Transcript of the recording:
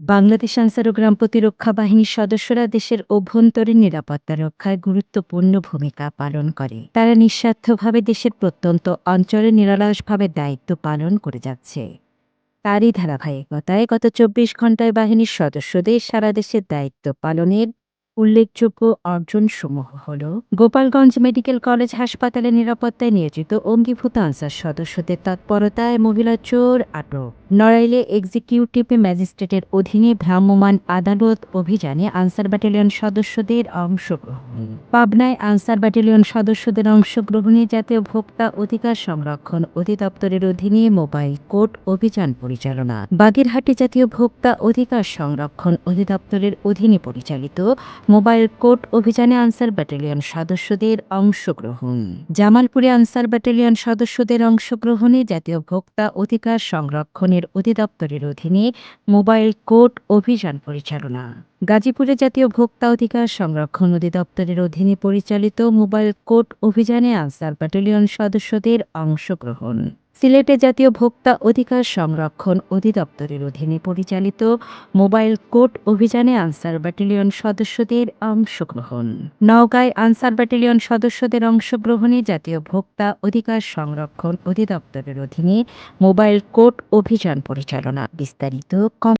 বাংলাদেশ আনসার ও গ্রাম প্রতিরক্ষা বাহিনীর সদস্যরা দেশের অভ্যন্তরীণ নিরাপত্তা রক্ষায় গুরুত্বপূর্ণ ভূমিকা পালন করে। তারা নিঃস্বার্থভাবে দেশের প্রত্যন্ত অঞ্চলে নিরলসভাবে দায়িত্ব পালন করে যাচ্ছে। তারই ধারাবাহিকতায় গত চব্বিশ ঘন্টায় বাহিনীর সদস্যদের সারা দেশের দায়িত্ব পালনের উল্লেখযোগ্য অর্জনসমূহ হল, গোপালগঞ্জ মেডিকেল কলেজ হাসপাতালে নিরাপত্তায় নিয়োজিত অঙ্গীভূত আনসার সদস্যদের তৎপরতায় মহিলা চোর আটক। নড়াইলে এক্সিকিউটিভ ম্যাজিস্ট্রেটের অধীনে ভ্রাম্যমাণ আদালত অভিযানে আনসার ব্যাটালিয়ন সদস্যদের অংশগ্রহণ। পাবনায় আনসার ব্যাটালিয়ন সদস্যদের অংশগ্রহণে জাতীয় ভোক্তা অধিকার সংরক্ষণ অধিদপ্তরের অধীনে মোবাইল কোর্ট অভিযান পরিচালনা। বাগেরহাটে জাতীয় ভোক্তা অধিকার সংরক্ষণ অধিদপ্তরের অধীনে পরিচালিত মোবাইল কোর্ট অভিযানে আনসার ব্যাটালিয়ন সদস্যদের অংশগ্রহণ। জামালপুরে আনসার ব্যাটালিয়ন সদস্যদের অংশগ্রহণে জাতীয় ভোক্তা অধিকার সংরক্ষণের অধিদপ্তরের অধীনে মোবাইল কোর্ট অভিযান পরিচালনা। গাজীপুরে জাতীয় ভোক্তা অধিকার সংরক্ষণ অধিদপ্তরের অধীনে পরিচালিত মোবাইল কোর্ট অভিযানে আনসার ব্যাটালিয়ন সদস্যদের অংশগ্রহণ। সিলেটে জাতীয় ভোক্তা অধিকার সংরক্ষণ অধিদপ্তরের অধীনে পরিচালিত মোবাইল কোর্ট অভিযানে আনসার ব্যাটালিয়ন সদস্যদের অংশগ্রহণ। নওগাঁয় আনসার ব্যাটালিয়ন সদস্যদের অংশগ্রহণে জাতীয় ভোক্তা অধিকার সংরক্ষণ অধিদপ্তরের অধীনে মোবাইল কোর্ট অভিযান পরিচালনা বিস্তারিত কম